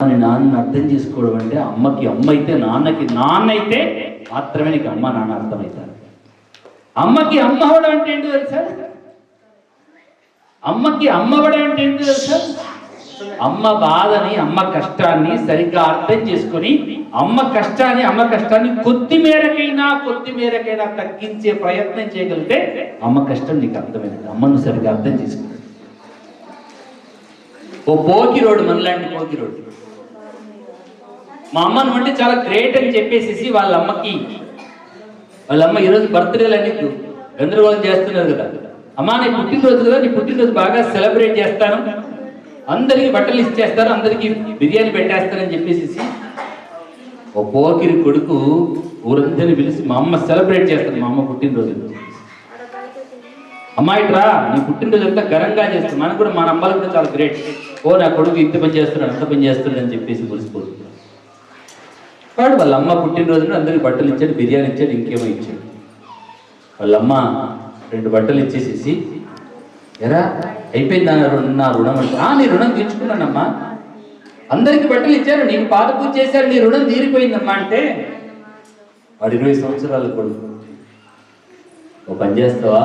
అని నాన్న అర్థం చేసుకోవడం అంటే అమ్మకి అమ్మ అయితే నాన్నకి నాన్న అయితే మాత్రమే నీకు అమ్మ నాన్న అర్థమవుతారు. అమ్మకి అమ్మ అవడం అంటే ఏంటి తెలుసా? అమ్మకి అమ్మ అవడం అంటే ఏంటి తెలుసా? అమ్మ బాధని అమ్మ కష్టాన్ని సరిగ్గా అర్థం చేసుకొని అమ్మ కష్టాన్ని అమ్మ కష్టాన్ని కొద్ది మేరకైనా కొద్ది మేరకైనా తగ్గించే ప్రయత్నం చేయగలిగితే అమ్మ కష్టం నీకు అర్థమైంది అమ్మను సరిగ్గా అర్థం చేసుకో. ఓ పోకిరోడు మనలాంటి పోకిరోడు. మా అమ్మను అంటే చాలా గ్రేట్ అని చెప్పేసేసి వాళ్ళ అమ్మకి వాళ్ళ అమ్మ ఈరోజు బర్త్డేలు అన్ని గందరగోళం చేస్తున్నారు కదా. అమ్మా నీ పుట్టినరోజు కదా నీ పుట్టినరోజు బాగా సెలబ్రేట్ చేస్తాను. అందరికీ బట్టలు ఇచ్చేస్తారు అందరికీ బిర్యానీ పెట్టేస్తారని చెప్పేసి ఓ పోకిరి కొడుకు ఊరందరిని పిలిచి మా అమ్మ సెలబ్రేట్ చేస్తుంది మా అమ్మ పుట్టినరోజు. అమ్మాయిట్రా నీ పుట్టినరోజు అంతా ఘనంగా చేస్తాను. మనకు కూడా మన అమ్మాయిలు కూడా చాలా గ్రేట్ ఓ నా కొడుకు ఇంత పని చేస్తున్నాడు అంత పని చేస్తున్నాడు అని చెప్పేసి మురిసిపోతుంది. థర్డ్ వాళ్ళ అమ్మ పుట్టినరోజున అందరికి బట్టలు ఇచ్చాడు బిర్యానీ ఇచ్చాడు ఇంకేమో ఇచ్చాడు. వాళ్ళమ్మ రెండు బట్టలు ఇచ్చేసేసి ఎరా అయిపోయింది నా రుణం రుణం అంటే "ఆ, నీ రుణం తీర్చుకున్నానమ్మా. అందరికి బట్టలు ఇచ్చారు నీకు పాద పూజ చేశారు నీ రుణం తీరిపోయిందమ్మా అంటే వాడు ఇరవై సంవత్సరాల కొడుకు. ఓ పని చేస్తావా?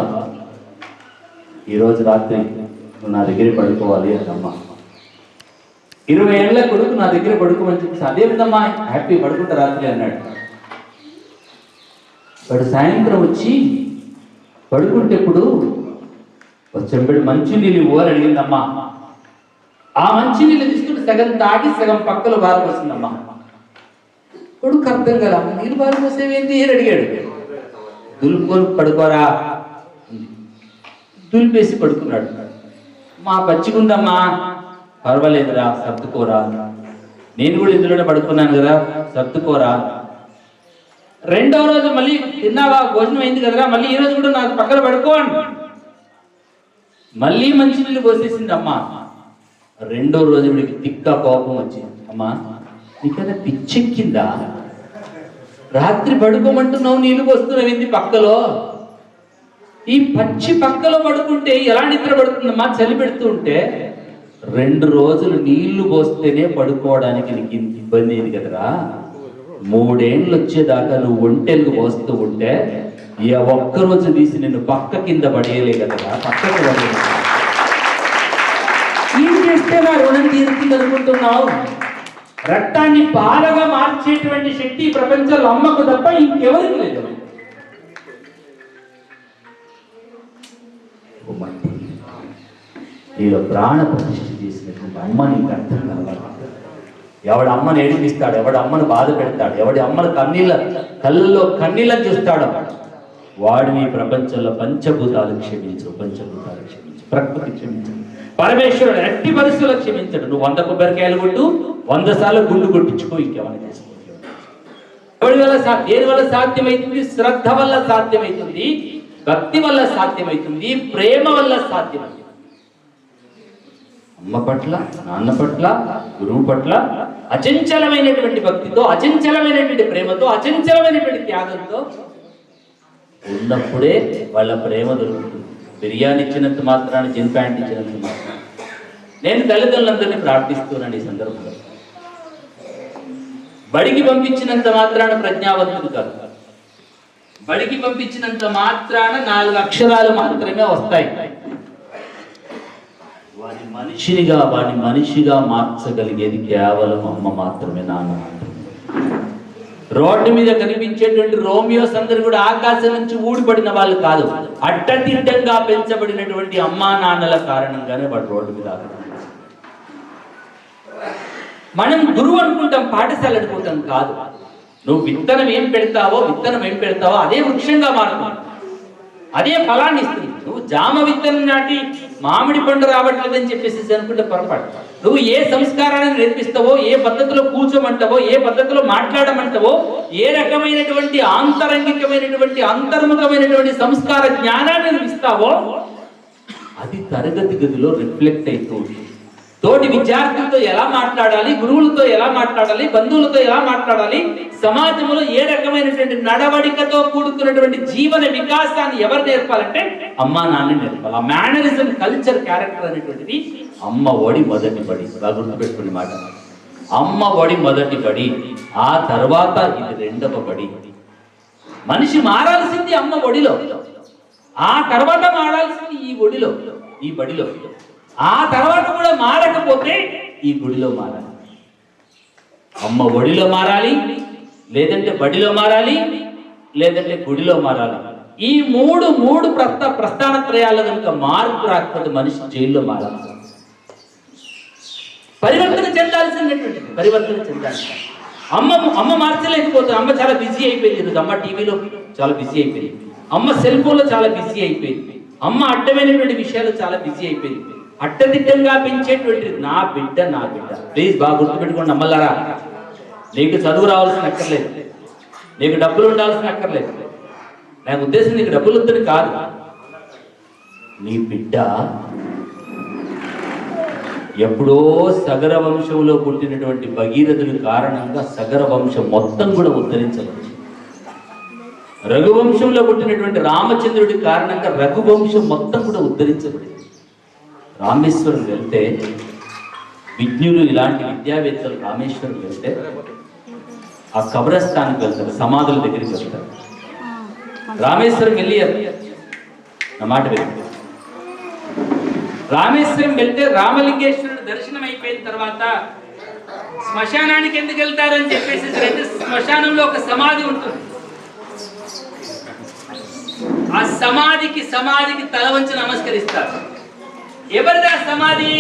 ఈరోజు రాత్రి నువ్వు నా దగ్గర పడుకోవాలి అమ్మా ఇరవై ఏళ్ళ కొడుకు నా దగ్గర పడుకోమని చెప్పేసి అదేమిటమ్మా హ్యాపీ పడుకుంటా రాత్రి అన్నాడు. వాడు సాయంత్రం వచ్చి పడుకుంటే ఇప్పుడు చెంబడి మంచి నీళ్ళు అడిగిందమ్మా. ఆ మంచినీళ్ళు తీసుకుని సగం తాగి సగం పక్కలో బారపోసిందమ్మా కొడుకు అర్థం కదా నీళ్ళు బారపోసేవేంటి అని అడిగాడు. దులుపుకొని పడుకోరా దులిపేసి పడుకున్నాడు. మా పచ్చిగుందమ్మా పర్వాలేదురా సర్దుకోరా. నేను కూడా ఇందులోనే పడుకున్నాను కదా సర్దుకోరా. రెండవ రోజు మళ్ళీ తిన్నావా? భోజనం అయింది కదరా? మళ్ళీ ఈ రోజు కూడా నాకు పక్కన పడుకోండి మళ్ళీ మంచి నీళ్ళు పోసేసింది అమ్మ. రెండో రోజు వీడికి తిక్క కోపం వచ్చింది. అమ్మా నీకైనా పిచ్చెక్కిందా? రాత్రి పడుకోమంటున్నావు నీళ్ళు పోస్తున్నావు ఏంది పక్కలో? ఈ పచ్చి పక్కలో పడుకుంటే ఎలా నిద్ర పడుతుందమ్మా? చలి పెడుతూ ఉంటే రెండు రోజులు నీళ్ళు పోస్తేనే పడుకోవడానికి నీకు ఇంత ఇబ్బంది అయింది కదరా? మూడేళ్ళు వచ్చేదాకా నువ్వు ఒంటెలకు పోస్తూ ఉంటే ఈ ఒక్క రోజు తీసి నిన్ను పక్క కింద పడేయలే కదరా? పక్కకు పడేయలే. ఏం చేస్తే నా రుణం తీరుతుంది అనుకుంటున్నావు రక్తాన్ని పాలగా మార్చేటువంటి శక్తి ఈ ప్రపంచంలో అమ్మకు తప్ప ఇంకెవరికి లేదు. నీలో ప్రాణ ప్రతిష్ఠ. చేసినటువంటి అమ్మ నీకు అర్థం కావాలి. అమ్మను ఏడిపిస్తాడు ఎవడ అమ్మను బాధ పెడతాడు ఎవడి అమ్మను కన్నీళ్ళ కళ్ళల్లో కన్నీళ్ళని చూస్తాడు. వాడిని ప్రపంచంలో పంచభూతాలు క్షమించు పంచభూతాలు క్షమించు ప్రకృతి క్షమించు పరమేశ్వరుడు ఎట్టి పరిస్థితుల్లో క్షమించడు. నువ్వు వంద కొబ్బరికాయలు కొట్టు వంద సార్లు గుండు కొట్టించుకో ఇంకేమైనా చేసుకో వల్ల దేని వల్ల సాధ్యమవుతుంది శ్రద్ధ వల్ల సాధ్యమవుతుంది భక్తి వల్ల సాధ్యమవుతుంది ప్రేమ వల్ల సాధ్యమవుతుంది అమ్మ పట్ల నాన్న పట్ల గురువు పట్ల అచంచలమైనటువంటి భక్తితో అచంచలమైనటువంటి ప్రేమతో అచంచలమైనటువంటి త్యాగంతో ఉన్నప్పుడే వాళ్ళ ప్రేమ దొరుకుతుంది. బిర్యానీ ఇచ్చినంత మాత్రాన జిన్ ప్యాంట్ ఇచ్చినంత మాత్రం నేను తల్లిదండ్రులందరినీ ప్రార్థిస్తున్నాను ఈ సందర్భంలో. బడికి పంపించినంత మాత్రాన ప్రజ్ఞావంతుడు కాదు. బడికి పంపించినంత మాత్రాన నాలుగు అక్షరాలు మాత్రమే వస్తాయి. వాని మనిషినిగా వాని మనిషిగా మార్చగలిగేది కేవలం అమ్మ మాత్రమే నాన్న రోడ్డు మీద కనిపించేటువంటి రోమియోస్ అందరు కూడా ఆకాశం నుంచి ఊడిపడిన వాళ్ళు కాదు అడ్డదిడ్డంగా పెంచబడినటువంటి అమ్మా నాన్నల కారణంగానే వాడు రోడ్డు మీద మనం గురువు అనుకుంటాం పాఠశాల అనుకుంటాం కాదు. నువ్వు విత్తనం ఏం పెడతావో విత్తనం ఏం పెడతావో అదే వృక్షంగా మారుతుంది. అదే ఫలాన్ని ఇస్తుంది. నువ్వు జామ విత్తనం నాటి మామిడి పండు రావట్లేదని చెప్పేసి అనుకుంటే పొరపాటు. నువ్వు ఏ సంస్కారాన్ని నేర్పిస్తావో ఏ పద్ధతిలో కూర్చోమంటావో ఏ పద్ధతిలో మాట్లాడమంటావో ఏ రకమైనటువంటి ఆంతరంగికమైనటువంటి అంతర్ముఖమైనటువంటి సంస్కార జ్ఞానాన్ని నువ్వు ఇస్తావో అది తరగతి గదిలో రిఫ్లెక్ట్ అవుతుంది తోటి విద్యార్థులతో ఎలా మాట్లాడాలి గురువులతో ఎలా మాట్లాడాలి బంధువులతో ఎలా మాట్లాడాలి సమాజంలో ఏ రకమైనటువంటి నడవడికతో కూడుకున్నటువంటి జీవన వికాసాన్ని ఎవరు నేర్పాలంటే అమ్మా నాన్న నేర్పాలి. ఆ మేనరిజం కల్చర్ క్యారెక్టర్ అనేటువంటిది అమ్మ ఒడి మొదటి పడి గుర్తుపెట్టుకునే మాట. అమ్మ ఒడి మొదటి పడి ఆ తర్వాత ఇది రెండవ పడి మనిషి మారాల్సింది అమ్మ ఒడిలో. ఆ తర్వాత మారాల్సింది ఈ ఒడిలో ఈ బడిలో. ఆ తర్వాత కూడా మారకపోతే ఈ గుడిలో మారాలి. అమ్మ ఒడిలో మారాలి లేదంటే బడిలో మారాలి లేదంటే గుడిలో మారాలి. ఈ మూడు మూడు ప్రస్థ ప్రస్థాన త్రయాలు కనుక మార్పు రాకపోతే మనిషి జైల్లో మారాలి. పరివర్తన చెందాల్సినటువంటిది పరివర్తన చెందాలి అమ్మ అమ్మ మార్చలేకపోతుంది. అమ్మ చాలా బిజీ అయిపోయింది. ఈరోజు అమ్మ టీవీలో చాలా బిజీ అయిపోయింది. అమ్మ సెల్ ఫోన్లో చాలా బిజీ అయిపోయింది. అమ్మ అడ్డమైనటువంటి విషయాలు చాలా బిజీ అయిపోయింది. అడ్డదిడ్డంగా పెంచేటువంటి నా బిడ్డ నా బిడ్డ. ప్లీజ్ బాగా గుర్తుపెట్టుకోండి నమ్మల్లారా? నీకు చదువు రావాల్సిన అక్కర్లేదు. నీకు డబ్బులు ఉండాల్సిన అక్కర్లేదు. నాకు ఉద్దేశం నీకు డబ్బులు వద్దని కాదు. నీ బిడ్డ ఎప్పుడో సగర వంశంలో పుట్టినటువంటి భగీరథుడి కారణంగా సగర వంశం మొత్తం కూడా ఉద్ధరించవచ్చు. రఘువంశంలో పుట్టినటువంటి రామచంద్రుడి కారణంగా రఘువంశం మొత్తం కూడా ఉద్ధరించబడింది. రామేశ్వరం వెళ్తే విజ్ఞులు ఇలాంటి విద్యావేత్తలు రామేశ్వరం వెళ్తే ఆ కబ్రస్థానికి వెళ్తారు సమాధుల దగ్గరికి వెళ్తారు. రామేశ్వరం వెళ్ళి నా మాట వినండి రామేశ్వరం వెళ్తే రామలింగేశ్వరుడు దర్శనం అయిపోయిన తర్వాత శ్మశానానికి ఎందుకు వెళ్తారు అని చెప్పేసి అయితే శ్మశానంలో ఒక సమాధి ఉంటుంది. ఆ సమాధికి సమాధికి తల వంచి నమస్కరిస్తారు. ఎవరిదా సమాధి?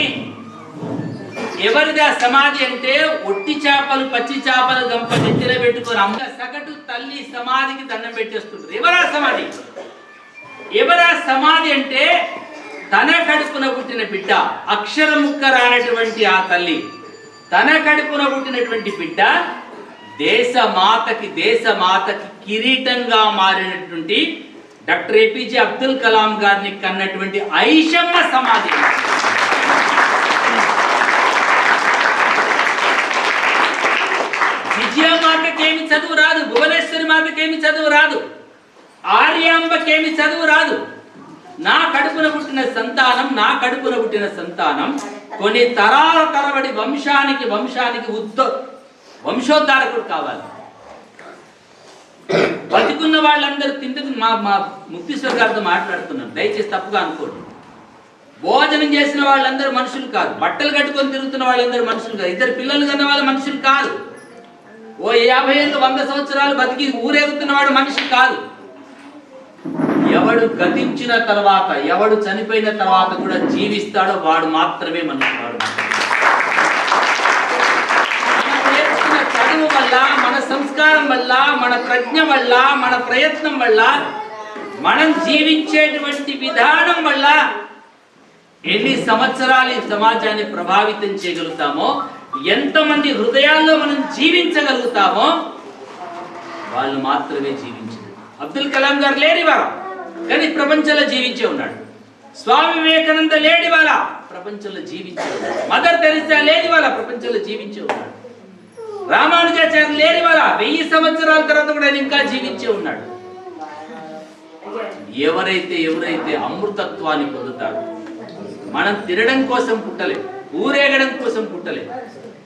ఎవరిదా సమాధి అంటే ఒట్టి చేపలు పచ్చి చేపలు గంప నెత్తిన పెట్టుకొని అమ్మ సగటు తల్లి సమాధికి దండం పెట్టేస్తుంటారు. ఎవరా సమాధి? ఎవరా సమాధి అంటే తన కడుపున పుట్టిన బిడ్డ అక్షర ముక్క రానటువంటి ఆ తల్లి. తన కడుపున పుట్టినటువంటి బిడ్డ దేశ మాతకి దేశ మాతకి కిరీటంగా మారినటువంటి డాక్టర్ ఏపీజే అబ్దుల్ కలాం గారిని కన్నటువంటి ఐషమ్మ సమాధి. విజయమాతకేమి చదువు రాదు భువనేశ్వరి మాతకేమి చదువు రాదు ఆర్యాంబకేమి చదువు రాదు. నా కడుపున పుట్టిన సంతానం నా కడుపున పుట్టిన సంతానం కొన్ని తరాల తరబడి వంశానికి వంశానికి ఉద్ద వంశోద్ధారకుడు కావాలి. బతికున్న వాళ్ళందరూ తింటుకు మా మా ముక్తీశ్వర్ గారితో మాట్లాడుతున్నాను. దయచేసి తప్పుగా అనుకోండి. భోజనం చేసిన వాళ్ళందరూ మనుషులు కాదు. బట్టలు కట్టుకొని తిరుగుతున్న వాళ్ళందరూ మనుషులు కాదు. ఇద్దరు పిల్లలు కన్న వాళ్ళ మనుషులు కాదు. ఓ యాభై ఏళ్ళు వంద సంవత్సరాలు బతికి ఊరేగుతున్న వాడు మనిషి కాదు. ఎవడు గతించిన తర్వాత ఎవడు చనిపోయిన తర్వాత కూడా జీవిస్తాడో వాడు మాత్రమే మనిషి వాడు మనం నేర్చుకున్న వల్ల మన సంస్కారం వల్ల మన ప్రజ్ఞ వల్ల మన ప్రయత్నం వల్ల మనం జీవించేటువంటి విధానం వల్ల ఎన్ని సంవత్సరాలు ఈ సమాజాన్ని ప్రభావితం చేయగలుగుతామో ఎంతమంది హృదయాల్లో మనం జీవించగలుగుతామో వాళ్ళు మాత్రమే జీవించారు అబ్దుల్ కలాం గారు లేని వారా కానీ ప్రపంచంలో జీవించే ఉన్నాడు. స్వామి వివేకానంద లేని వాళ్ళ ప్రపంచంలో జీవించే ఉన్నాడు. మదర్ తెరిసా లేని వాళ్ళ ప్రపంచంలో జీవించే ఉన్నాడు. రామానుజాచార్య లేని వాళ్ళ వెయ్యి సంవత్సరాల తర్వాత కూడా ఆయన ఇంకా జీవించే ఉన్నాడు. ఎవరైతే ఎవరైతే అమృతత్వాన్ని పొందుతారో మనం తినడం కోసం పుట్టలే ఊరేగడం కోసం పుట్టలే.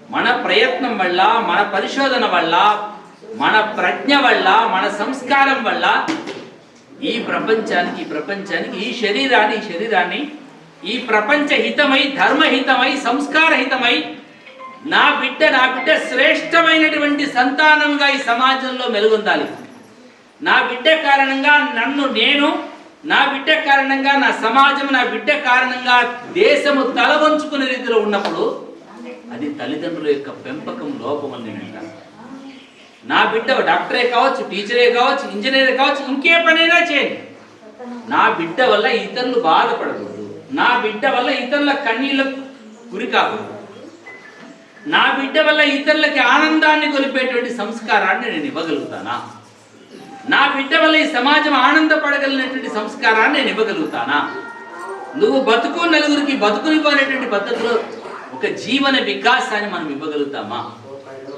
మన ప్రయత్నం వల్ల మన పరిశోధన వల్ల మన ప్రజ్ఞ వల్ల మన సంస్కారం వల్ల ఈ ప్రపంచానికి ఈ ప్రపంచానికి ఈ శరీరాన్ని ఈ శరీరాన్ని ఈ ప్రపంచ హితమై ధర్మహితమై సంస్కార హితమై నా బిడ్డ నా బిడ్డ శ్రేష్టమైనటువంటి సంతానంగా ఈ సమాజంలో మెలుగొందాలి. నా బిడ్డ కారణంగా నన్ను నేను నా బిడ్డ కారణంగా నా సమాజం నా బిడ్డ కారణంగా దేశము తల వంచుకునే రీతిలో ఉన్నప్పుడు అది తల్లిదండ్రుల యొక్క పెంపకం లోపం అని నేను నా బిడ్డ డాక్టరే కావచ్చు టీచరే కావచ్చు ఇంజనీరే కావచ్చు ఇంకే పనైనా చేయండి. నా బిడ్డ వల్ల ఇతరులు బాధపడకూడదు. నా బిడ్డ వల్ల ఇతరుల కన్నీళ్ళకు గురి కాకూడదు. నా బిడ్డ వల్ల ఇతరులకి ఆనందాన్ని కొలిపేటువంటి సంస్కారాన్ని నేను ఇవ్వగలుగుతానా? నా బిడ్డ వల్ల ఈ సమాజం ఆనందపడగలిగినటువంటి సంస్కారాన్ని నేను ఇవ్వగలుగుతానా? నువ్వు బతుకు నలుగురికి బతుకునివ్వనేటువంటి పద్ధతిలో ఒక జీవన వికాసాన్ని మనం ఇవ్వగలుగుతామా?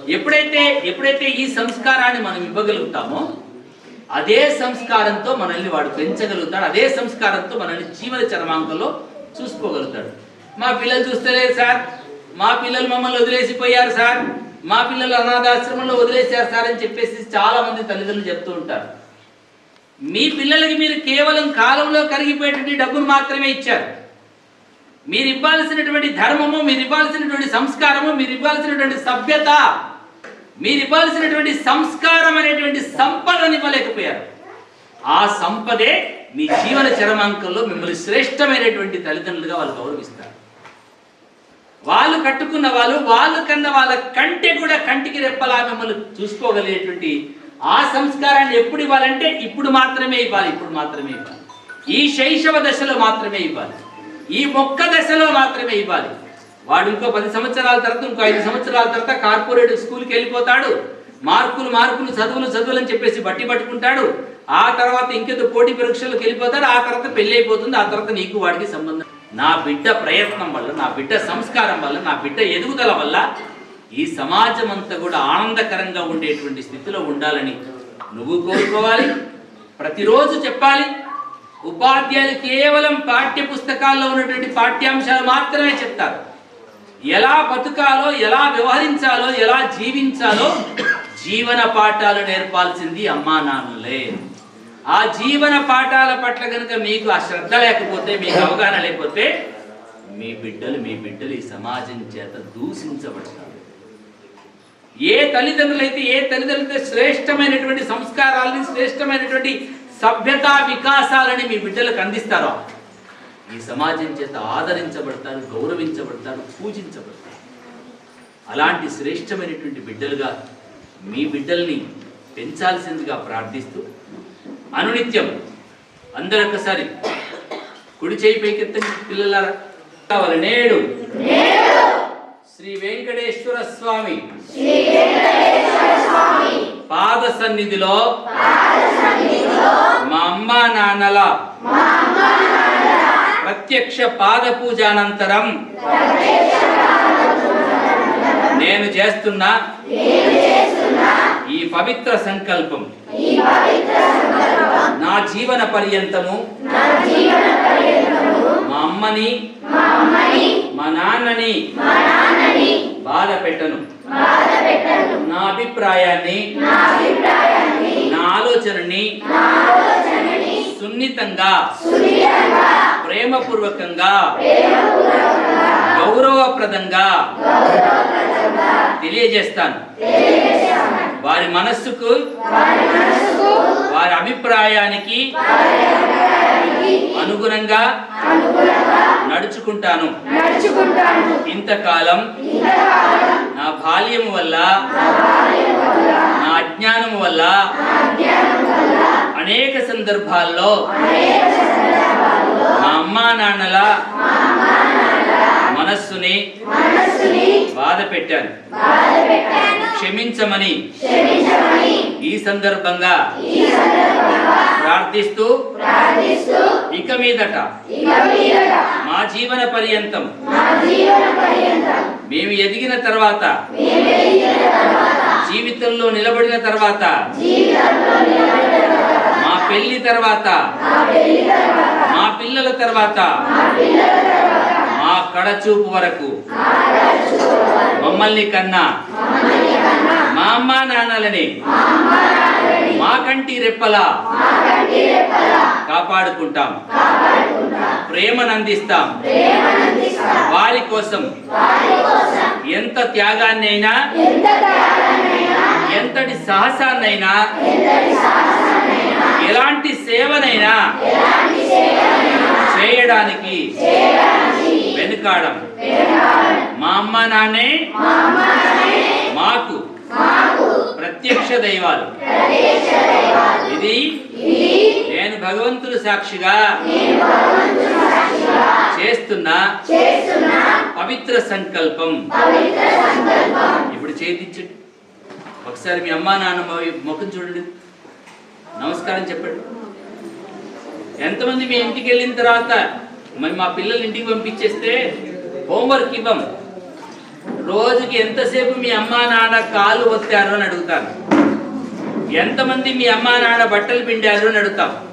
ఎప్పుడైతే ఎప్పుడైతే ఈ సంస్కారాన్ని మనం ఇవ్వగలుగుతామో అదే సంస్కారంతో మనల్ని వాడు పెంచగలుగుతాడు అదే సంస్కారంతో మనల్ని జీవన చర్మాంకంలో చూసుకోగలుగుతాడు. మా పిల్లలు చూస్తలేదు సార్. మా పిల్లలు మమ్మల్ని వదిలేసిపోయారు సార్. మా పిల్లలు అనాథాశ్రమంలో వదిలేశారు సార్ అని చెప్పేసి చాలా మంది తల్లిదండ్రులు చెప్తూ ఉంటారు. మీ పిల్లలకి మీరు కేవలం కాలంలో కరిగిపోయేటువంటి డబ్బును మాత్రమే ఇచ్చారు. మీరు ఇవ్వాల్సినటువంటి ధర్మము మీరు ఇవ్వాల్సినటువంటి సంస్కారము మీరు ఇవ్వాల్సినటువంటి సభ్యత మీరు ఇవ్వాల్సినటువంటి సంస్కారం అనేటువంటి సంపదను ఇవ్వలేకపోయారు. ఆ సంపదే మీ జీవన చరమాంకంలో మిమ్మల్ని శ్రేష్టమైనటువంటి తల్లిదండ్రులుగా వాళ్ళు గౌరవిస్తారు. వాళ్ళు కట్టుకున్న వాళ్ళు వాళ్ళు కన్న వాళ్ళ కంటే కూడా కంటికి రెప్పలా మిమ్మల్ని చూసుకోగలిగేటువంటి ఆ సంస్కారాన్ని ఎప్పుడు ఇవ్వాలంటే ఇప్పుడు మాత్రమే ఇవ్వాలి ఇప్పుడు మాత్రమే ఇవ్వాలి. ఈ శైశవ దశలో మాత్రమే ఇవ్వాలి. ఈ మొక్క దశలో మాత్రమే ఇవ్వాలి. వాడు ఇంకో పది సంవత్సరాల తర్వాత ఇంకో ఐదు సంవత్సరాల తర్వాత కార్పొరేట్ స్కూల్కి వెళ్ళిపోతాడు. మార్కులు మార్కులు చదువులు చదువులు అని చెప్పేసి బట్టి పట్టుకుంటాడు. ఆ తర్వాత ఇంకేదో పోటీ పరీక్షలకు వెళ్ళిపోతాడు. ఆ తర్వాత పెళ్ళి అయిపోతుంది. ఆ తర్వాత నీకు వాడికి సంబంధం నా బిడ్డ ప్రయత్నం వల్ల నా బిడ్డ సంస్కారం వల్ల నా బిడ్డ ఎదుగుదల వల్ల ఈ సమాజం అంతా కూడా ఆనందకరంగా ఉండేటువంటి స్థితిలో ఉండాలని నువ్వు కోరుకోవాలి. ప్రతిరోజు చెప్పాలి. ఉపాధ్యాయులు కేవలం పాఠ్య పుస్తకాల్లో ఉన్నటువంటి పాఠ్యాంశాలు మాత్రమే చెప్తారు. ఎలా బతుకాలో ఎలా వ్యవహరించాలో ఎలా జీవించాలో జీవన పాఠాలు నేర్పాల్సింది అమ్మా నాన్నలే. ఆ జీవన పాఠాల పట్ల కనుక మీకు ఆ శ్రద్ధ లేకపోతే మీకు అవగాహన లేకపోతే మీ బిడ్డలు మీ బిడ్డలు ఈ సమాజం చేత దూషించబడతారు. ఏ తల్లిదండ్రులైతే ఏ తల్లిదండ్రులైతే శ్రేష్టమైనటువంటి సంస్కారాలని శ్రేష్టమైనటువంటి సభ్యతా వికాసాలని మీ బిడ్డలకు అందిస్తారో ఈ సమాజం చేత ఆదరించబడతారు గౌరవించబడతారు పూజించబడతారు. అలాంటి శ్రేష్టమైనటువంటి బిడ్డలుగా మీ బిడ్డల్ని పెంచాల్సిందిగా ప్రార్థిస్తూ అనునిత్యం. అందరు ఒక్కసారి కుడి చేయి పైకెత్తండి పిల్లలారా. కావాలి నేడు. శ్రీ వెంకటేశ్వర స్వామి. పాద సన్నిధిలో. మా అమ్మ నాన్నల. ప్రత్యక్ష పాద పూజ అనంతరం నేను చేస్తున్న ఈ పవిత్ర సంకల్పం. నా జీవన పర్యంతము. మా అమ్మని. మా నాన్నని. బాధ పెట్టను నా అభిప్రాయాన్ని. నా ఆలోచనని. సున్నితంగా. ప్రేమపూర్వకంగా. గౌరవప్రదంగా. తెలియజేస్తాను. వారి మనస్సుకు. వారి అభిప్రాయానికి అనుగుణంగా నడుచుకుంటాను. ఇంతకాలం నా బాల్యం వల్ల నా అజ్ఞానం వల్ల అనేక సందర్భాల్లో మా అమ్మా నాన్నల మనస్సుని బాధ పెట్టాను క్షమించమని ఈ సందర్భంగా ప్రార్థిస్తూ ఇక మీదట మా జీవన పర్యంతం మేము ఎదిగిన తర్వాత జీవితంలో నిలబడిన తర్వాత మా పెళ్ళి తర్వాత మా పిల్లల తర్వాత మా కడచూపు వరకు. మమ్మల్ని కన్నా మా అమ్మా నాన్నలని మా కంటి రెప్పలా కాపాడుకుంటాం. ప్రేమనందిస్తాం వారి కోసం ఎంత త్యాగాన్నైనా ఎంతటి సాహసాన్నైనా ఎలాంటి సేవనైనా చేయడానికి వెనుకాడం మా అమ్మ నాన్నే మాకు ప్రత్యక్ష దైవాలు. ఇది నేను భగవంతుడు సాక్షిగా చేస్తున్న పవిత్ర సంకల్పం. ఇప్పుడు చేతించండి ఒకసారి మీ అమ్మా నాన్న ముఖం చూడండి. నమస్కారం చెప్పండి. ఎంతమంది మీ ఇంటికి వెళ్ళిన తర్వాత మరి మా పిల్లలు ఇంటికి పంపించేస్తే హోంవర్క్ ఇవ్వం. రోజుకి ఎంతసేపు మీ అమ్మా నాన్న కాలు ఒత్తారు అని అడుగుతాను. ఎంతమంది మీ అమ్మా నాన్న బట్టలు పిండారు అని అడుగుతాం.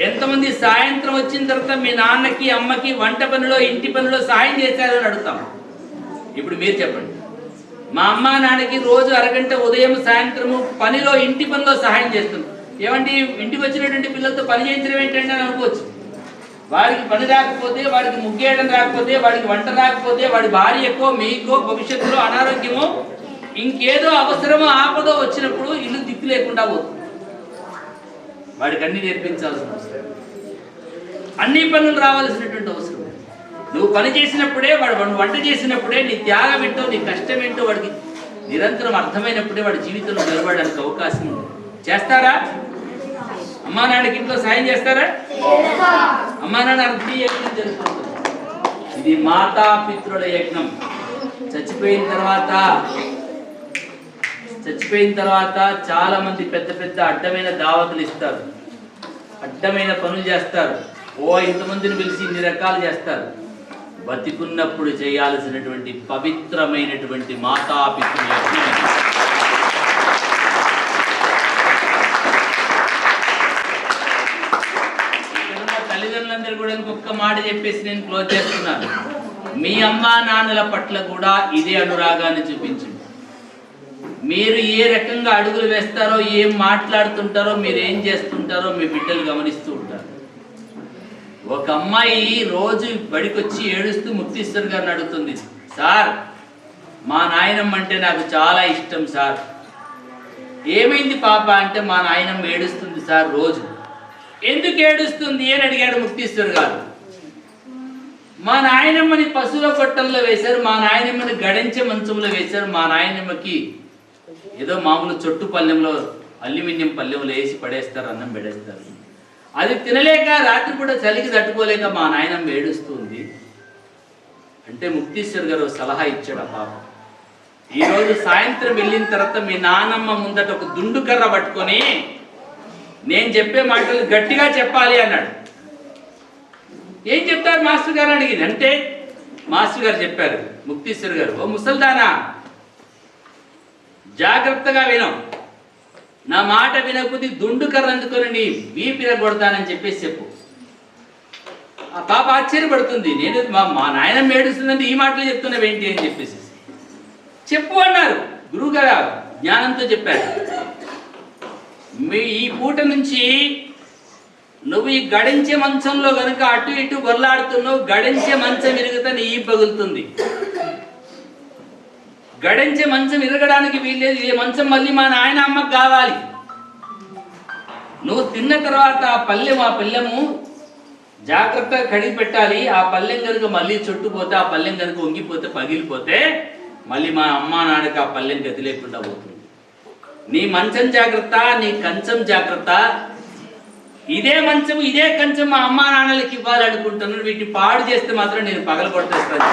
ఎంతమంది సాయంత్రం వచ్చిన తర్వాత మీ నాన్నకి అమ్మకి వంట పనిలో ఇంటి పనిలో సాయం చేశారు అని అడుగుతాం. ఇప్పుడు మీరు చెప్పండి. మా అమ్మ నాన్నకి రోజు అరగంట ఉదయం సాయంత్రము పనిలో ఇంటి పనిలో సహాయం చేస్తుంది. ఏమంటే ఇంటికి వచ్చినటువంటి పిల్లలతో పని చేయించడం ఏంటంటే అని అనుకోవచ్చు. వాడికి పని రాకపోతే వాడికి ముగ్గేయడం రాకపోతే వాడికి వంట రాకపోతే వాడి భార్యకో మీకో భవిష్యత్తులో అనారోగ్యమో ఇంకేదో అవసరమో ఆపదో వచ్చినప్పుడు ఇల్లు దిక్కు లేకుండా పోతుంది. వాడికి అన్ని నేర్పించాల్సిన అవసరం. అన్ని పనులు రావాల్సినటువంటి అవసరం. నువ్వు పని చేసినప్పుడే వాడు వాడు వంట చేసినప్పుడే నీ త్యాగం ఏంటో నీ కష్టం ఏంటో వాడికి నిరంతరం అర్థమైనప్పుడే వాడి జీవితంలో నిలబడడానికి అవకాశం ఉంది. చేస్తారా? అమ్మా నాన్నకి ఇంట్లో సాయం చేస్తారా? అమ్మా నాన్న అర్థం యజ్ఞం జరుగుతుంది ఇది మాతా పిత్రుల యజ్ఞం. చచ్చిపోయిన తర్వాత చచ్చిపోయిన తర్వాత చాలా మంది పెద్ద పెద్ద అడ్డమైన దావతులు ఇస్తారు. అడ్డమైన పనులు చేస్తారు. ఓ ఇంతమందిని పిలిచి ఇన్ని రకాలు చేస్తారు. బతికున్నప్పుడు చేయాల్సినటువంటి పవిత్రమైనటువంటి మాతా పితృల యజ్ఞం ఇది. ఇక్కడ ఉన్న అందరు కూడా ఇంకొక మాట చెప్పేసి నేను క్లోజ్ చేస్తున్నాను. మీ అమ్మా నాన్నల పట్ల కూడా ఇదే అనురాగాన్ని చూపించండి. మీరు ఏ రకంగా అడుగులు వేస్తారో ఏం మాట్లాడుతుంటారో మీరు ఏం చేస్తుంటారో మీ బిడ్డలు గమనిస్తూ ఉంటారు. ఒక అమ్మాయి రోజు బడికొచ్చి ఏడుస్తూ ముక్తీశ్వర్ గారిని అడుగుతుంది సార్ మా నాయనమ్మ అంటే నాకు చాలా ఇష్టం సార్. ఏమైంది పాప? అంటే మా నాయనమ్మ ఏడుస్తుంది సార్ రోజు ఎందుకు ఏడుస్తుంది అని అడిగాడు ముక్తీశ్వరు గారు. మా నాయనమ్మని పశువుల కొట్టంలో వేశారు మా నాయనమ్మని గడించే మంచంలో వేశారు మా నాయనమ్మకి ఏదో మామూలు చొట్టు పల్లెంలో అల్యూమినియం పల్లెంలో వేసి పడేస్తారు అన్నం పెడేస్తారు. అది తినలేక రాత్రిపూట చలికి తట్టుకోలేక మా నాయనమ్మ ఏడుస్తుంది. అంటే ముక్తీశ్వర్ గారు సలహా ఇచ్చాడు ఆ పాప ఈరోజు సాయంత్రం వెళ్ళిన తర్వాత మీ నానమ్మ ముందట ఒక దుండు కర్ర పట్టుకొని నేను చెప్పే మాటలు గట్టిగా చెప్పాలి అన్నాడు. ఏం చెప్తారు మాస్టర్ గారు అడిగింది? అంటే మాస్టర్ గారు చెప్పారు ముక్తీశ్వర్ గారు ఓ ముసల్దానా జాగ్రత్తగా వినం. నా మాట వినకపోతే దుండు కర్ర అందుకొని నీ వీపిన కొడతానని చెప్పేసి చెప్పు. ఆ పాప ఆశ్చర్యపడుతుంది నేను మా మా నాయన మేడుస్తుందంటే ఈ మాటలు చెప్తున్నావు ఏంటి అని చెప్పేసి. చెప్పు అన్నారు. గురువుగారు జ్ఞానంతో చెప్పారు. మీ ఈ పూట నుంచి నువ్వు ఈ గడించే మంచంలో కనుక అటు ఇటు గొల్లాడుతున్నావు గడించే మంచం ఇరుగుతా నీ ఈ పగులుతుంది. గడించే మంచం ఇరగడానికి వీల్లేదు ఈ మంచం మళ్ళీ మా నాయన అమ్మకు కావాలి. నువ్వు తిన్న తర్వాత ఆ పల్లెం ఆ పల్లెము జాగ్రత్తగా కడిగి పెట్టాలి. ఆ పల్లెం కనుక మళ్ళీ చుట్టుపోతే ఆ పల్లెం కనుక వంగిపోతే పగిలిపోతే మళ్ళీ మా అమ్మ నాన్నకి ఆ పల్లెం గతి లేకుండా పోతుంది. నీ మంచం జాగ్రత్త నీ కంచం జాగ్రత్త. ఇదే మంచం ఇదే కంచం మా అమ్మా నాన్నలకి ఇవ్వాలనుకుంటున్నాను. వీటిని పాడు చేస్తే మాత్రం నేను పగల కొట్టేస్తాను.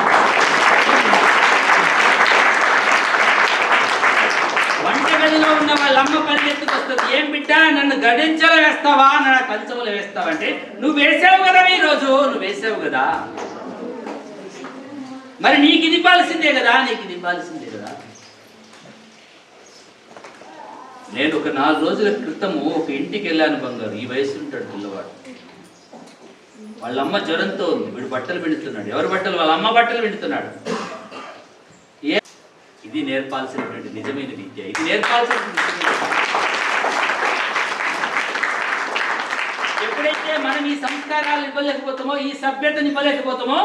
వంటగదిలో ఉన్న వాళ్ళ అమ్మ పరిగెత్తుకు వస్తుంది? ఏం బిడ్డ నన్ను గడించలో వేస్తావా? నా కంచంలో వేస్తావా అంటే నువ్వు వేసావు కదా ఈరోజు నువ్వు వేసావు కదా. మరి నీకు ఇది ఇవ్వాల్సిందే కదా నీకు ఇది ఇవ్వాల్సిందే కదా. నేను ఒక నాలుగు రోజుల క్రితము ఒక ఇంటికి వెళ్ళాను బంగారు. ఈ వయసు ఉంటాడు పిల్లవాడు. వాళ్ళ అమ్మ జ్వరంతో ఉంది. వీడు బట్టలు పిండుతున్నాడు. ఎవరి బట్టలు? వాళ్ళ అమ్మ బట్టలు పిండుతున్నాడు. ఏ? ఇది నేర్పాల్సినటువంటి నిజమైన విద్య. ఇది నేర్పాల్సిన ఎప్పుడైతే మనం ఈ సంస్కారాలు ఇవ్వలేకపోతామో ఈ సభ్యతను ఇవ్వలేకపోతామో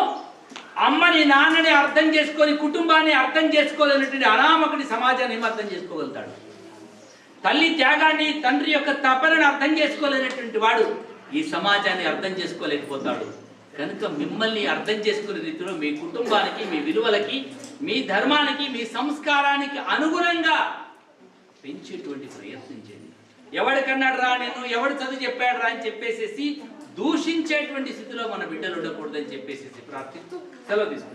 అమ్మని నాన్నని అర్థం చేసుకొని కుటుంబాన్ని అర్థం చేసుకోలేనటువంటి అనామకుడి సమాజాన్ని ఏమర్థం అర్థం చేసుకోగలుగుతాడు? తల్లి త్యాగాన్ని తండ్రి యొక్క తపనను అర్థం చేసుకోలేనటువంటి వాడు ఈ సమాజాన్ని అర్థం చేసుకోలేకపోతాడు. కనుక మిమ్మల్ని అర్థం చేసుకునే రీతిలో మీ కుటుంబానికి మీ విలువలకి మీ ధర్మానికి మీ సంస్కారానికి అనుగుణంగా పెంచేటువంటి ప్రయత్నం చేయండి. ఎవడికన్నాడు రా నేను ఎవడు చదువు చెప్పాడు రా అని చెప్పేసేసి దూషించేటువంటి స్థితిలో మన బిడ్డలు ఉండకూడదని చెప్పేసి ప్రార్థిస్తూ సెలవు తీసుకుంటాం